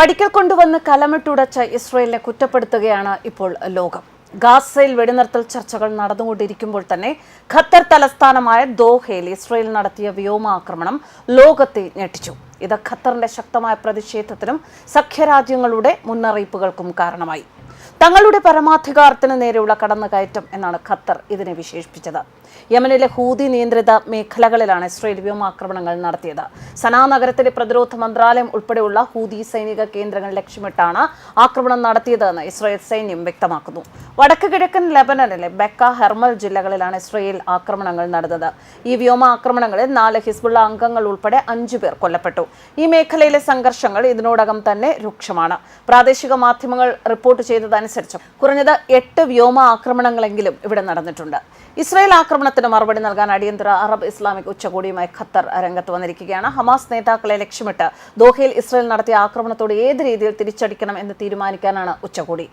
പഠിക്കൽ കൊണ്ടുവന്ന് കലമിട്ടുടച്ച ഇസ്രയേലിനെ കുറ്റപ്പെടുത്തുകയാണ് ഇപ്പോൾ ലോകം. ഗാസയിൽ വെടിനിർത്തൽ ചർച്ചകൾ നടന്നുകൊണ്ടിരിക്കുമ്പോൾ തന്നെ ഖത്തർ തലസ്ഥാനമായ ദോഹയിൽ ഇസ്രയേൽ നടത്തിയ വ്യോമാക്രമണം ലോകത്തെ ഞെട്ടിച്ചു. ഇത് ഖത്തറിന്റെ ശക്തമായ പ്രതിഷേധത്തിനും സഖ്യരാജ്യങ്ങളുടെ മുന്നറിയിപ്പുകൾക്കും കാരണമായി. തങ്ങളുടെ പരമാധികാരത്തിന് നേരെയുള്ള കടന്നുകയറ്റം എന്നാണ് ഖത്തർ ഇതിനെ വിശേഷിപ്പിച്ചത്. യമനിലെ ഹൂതി നിയന്ത്രിത മേഖലകളിലാണ് ഇസ്രയേൽ വ്യോമാക്രമണങ്ങൾ നടത്തിയത്. സനാ നഗരത്തിലെ പ്രതിരോധ മന്ത്രാലയം ഉൾപ്പെടെയുള്ള ഹൂതി സൈനിക കേന്ദ്രങ്ങൾ ലക്ഷ്യമിട്ടാണ് ആക്രമണം നടത്തിയതെന്ന് ഇസ്രയേൽ സൈന്യം വ്യക്തമാക്കുന്നു. വടക്ക് കിഴക്കൻ ലെബനനിലെ ബെക്ക ഹെർമൽ ജില്ലകളിലാണ് ഇസ്രയേൽ ആക്രമണങ്ങൾ നടന്നത്. ഈ വ്യോമാക്രമണങ്ങളിൽ നാല് ഹിസ്ബുള്ള അംഗങ്ങൾ ഉൾപ്പെടെ അഞ്ചു പേർ കൊല്ലപ്പെട്ടു. ഈ മേഖലയിലെ സംഘർഷങ്ങൾ ഇതിനോടകം തന്നെ രൂക്ഷമാണ്. പ്രാദേശിക മാധ്യമങ്ങൾ റിപ്പോർട്ട് ചെയ്തതനുസരിച്ച് കുറഞ്ഞത് എട്ട് വ്യോമ ആക്രമണങ്ങളെങ്കിലും ഇവിടെ നടന്നിട്ടുണ്ട്. ഇസ്രായേൽ ആക്രമണത്തിന് മറുപടി നൽകാൻ അടിയന്തര അറബ് ഇസ്ലാമിക് ഉച്ചകോടിയുമായി ഖത്തർ രംഗത്ത് വന്നിരിക്കുകയാണ്. ഹമാസ് നേതാക്കളെ ലക്ഷ്യമിട്ട് ദോഹയിൽ ഇസ്രായേൽ നടത്തിയ ആക്രമണത്തോട് ഏത് രീതിയിൽ തിരിച്ചടിക്കണം എന്ന് തീരുമാനിക്കാനാണ് ഉച്ചകോടി.